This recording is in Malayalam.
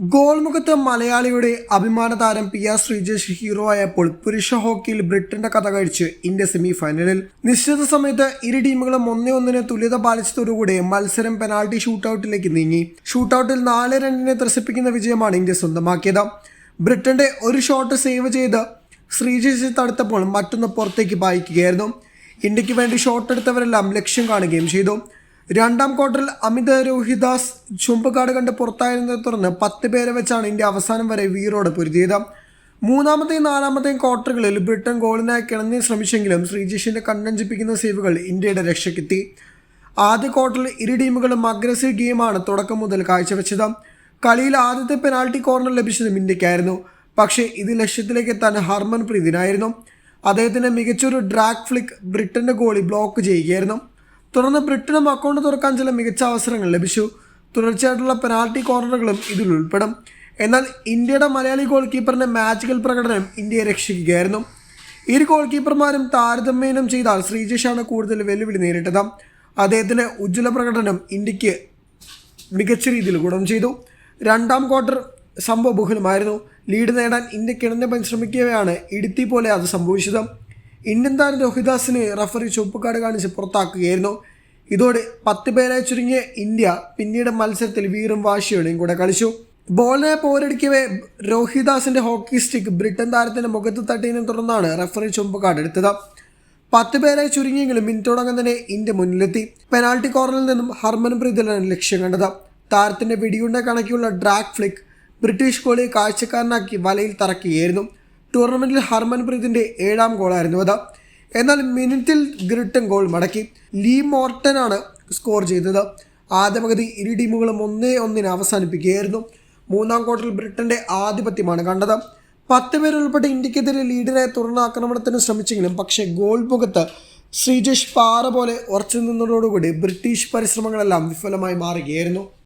ഗോൾ മുഖത്ത് മലയാളിയുടെ അഭിമാന താരം പി ആർ ശ്രീജേഷ് ഹീറോ ആയപ്പോൾ പുരുഷ ഹോക്കിയിൽ ബ്രിട്ടന്റെ കഥ കഴിച്ച് ഇന്ത്യ സെമി ഫൈനലിൽ നിശ്ചിത സമയത്ത് ഇരു ടീമുകളും ഒന്നേ ഒന്നിന് തുല്യത പാലിച്ചതോടുകൂടി മത്സരം പെനാൾട്ടി ഷൂട്ടൌട്ടിലേക്ക് നീങ്ങി. ഷൂട്ടൌട്ടിൽ നാല് രണ്ടിനെ ത്രസിപ്പിക്കുന്ന വിജയമാണ് ഇന്ത്യ സ്വന്തമാക്കിയത്. ബ്രിട്ടന്റെ ഒരു ഷോട്ട് സേവ് ചെയ്ത് ശ്രീജേഷ് തടുത്തപ്പോൾ മറ്റൊന്ന് പുറത്തേക്ക് പായിക്കുകയായിരുന്നു. ഇന്ത്യയ്ക്ക് വേണ്ടി ഷോട്ട് എടുത്തവരെല്ലാം ലക്ഷ്യം കാണുകയും ചെയ്തു. രണ്ടാം ക്വാർട്ടറിൽ അമിത് രോഹിദാസ് ചുമ്പക്കാട് കണ്ട് പുറത്തായതിനെ തുടർന്ന് പത്ത് പേരെ വെച്ചാണ് ഇന്ത്യ അവസാനം വരെ വീറോട് പൊരുതിയത്. മൂന്നാമത്തെയും നാലാമത്തെയും ക്വാർട്ടറുകളിൽ ബ്രിട്ടൻ ഗോളിനായി കിണഞ്ഞ് ശ്രമിച്ചെങ്കിലും ശ്രീജിഷിന്റെ കണ്ണഞ്ചിപ്പിക്കുന്ന സേവുകൾ ഇന്ത്യയുടെ രക്ഷയ്ക്കെത്തി. ആദ്യ ക്വാർട്ടറിൽ ഇരു ടീമുകളും അഗ്രസീവ് ഗെയിമാണ് തുടക്കം മുതൽ കാഴ്ചവെച്ചത്. കളിയിൽ ആദ്യത്തെ പെനാൾട്ടി കോർണർ ലഭിച്ചതും ഇന്ത്യക്കായിരുന്നു. പക്ഷേ ഇത് ലക്ഷ്യത്തിലേക്ക് എത്താൻ ഹർമൻ പ്രീതിനായിരുന്നു. അദ്ദേഹത്തിന്റെ മികച്ചൊരു ഡ്രാഗ് ഫ്ലിക്ക് ബ്രിട്ടന്റെ ഗോളി ബ്ലോക്ക് ചെയ്യുകയായിരുന്നു. തുടർന്ന് ബ്രിട്ടനും അക്കൗണ്ട് തുറക്കാൻ ചില മികച്ച അവസരങ്ങൾ ലഭിച്ചു. തുടർച്ചയായിട്ടുള്ള പെനാൽറ്റി കോർണറുകളും ഇതിൽ ഉൾപ്പെടും. എന്നാൽ ഇന്ത്യയുടെ മലയാളി ഗോൾ കീപ്പറിന്റെ മാജിക്കൽ പ്രകടനം ഇന്ത്യയെ രക്ഷിക്കുകയായിരുന്നു. ഇരു ഗോൾ കീപ്പർമാരും താരതമ്യേനം ചെയ്താൽ ശ്രീജേഷാണ് കൂടുതൽ വെല്ലുവിളി നേരിട്ടത്. അദ്ദേഹത്തിന്റെ ഉജ്ജ്വല പ്രകടനം ഇന്ത്യയ്ക്ക് മികച്ച രീതിയിൽ ഗുണം ചെയ്തു. രണ്ടാം ക്വാർട്ടർ സംഭവബഹുലമായിരുന്നു ലീഡ് നേടാൻ ഇന്ത്യ കിണഞ്ഞ പരിശ്രമിക്കവെയാണ് ഇടുത്തി പോലെ അത് സംഭവിച്ചത്. ഇന്ത്യൻ താരം രോഹിദാസിനെ റഫറി ചുവപ്പുകാട് കാണിച്ച് പുറത്താക്കുകയായിരുന്നു. ഇതോടെ പത്ത് പേരായി ചുരുങ്ങിയ ഇന്ത്യ പിന്നീട് മത്സരത്തിൽ വീറും വാശിയോടെയും കൂടെ കളിച്ചു. ബോളിനെ പോരടിക്കവേ രോഹിദാസിന്റെ ഹോക്കി സ്റ്റിക്ക് ബ്രിട്ടൻ താരത്തിന്റെ മുഖത്ത് തട്ടിയതിനെ തുടർന്നാണ് റഫറി കാർഡ് എടുത്തത്. പത്ത് പേരായി ചുരുങ്ങിയെങ്കിലും മിനിറ്റോടകം തന്നെ ഇന്ത്യ മുന്നിലെത്തി. പെനാൾട്ടി കോർണറിൽ നിന്നും ഹർമൻപ്രീതിലാണ് ലക്ഷ്യം കണ്ടത്. താരത്തിന്റെ വെടിയുണ്ട കണക്കിയുള്ള ഡ്രാഗ് ഫ്ലിക്ക് ബ്രിട്ടീഷ് ഗോളിയെ കാഴ്ചക്കാരനാക്കി വലയിൽ തറക്കുകയായിരുന്നു. ടൂർണമെന്റിൽ ഹർമൻപ്രീതിന്റെ ഏഴാം ഗോളായിരുന്നു അത്. എന്നാൽ മിനിറ്റിൽ ഗ്രിട്ടൻ ഗോൾ മടക്കി. ലീ മോർട്ടനാണ് സ്കോർ ചെയ്തത്. ആദ്യപകുതി ഇരു ടീമുകളും ഒന്നേ ഒന്നിന് അവസാനിപ്പിക്കുകയായിരുന്നു. മൂന്നാം ക്വാർട്ടറിൽ ബ്രിട്ടന്റെ ആധിപത്യമാണ് കണ്ടത്. പത്ത് പേരുൾപ്പെട്ട ഇന്ത്യക്കെതിരെ ലീഡിനെ തുറന്ന ആക്രമണത്തിന് ശ്രമിച്ചെങ്കിലും പക്ഷേ ഗോൾ മുഖത്ത് ശ്രീജേഷ് പാറ പോലെ ഉറച്ചു നിന്നതോടുകൂടി ബ്രിട്ടീഷ് പരിശ്രമങ്ങളെല്ലാം വിഫലമായി മാറുകയായിരുന്നു.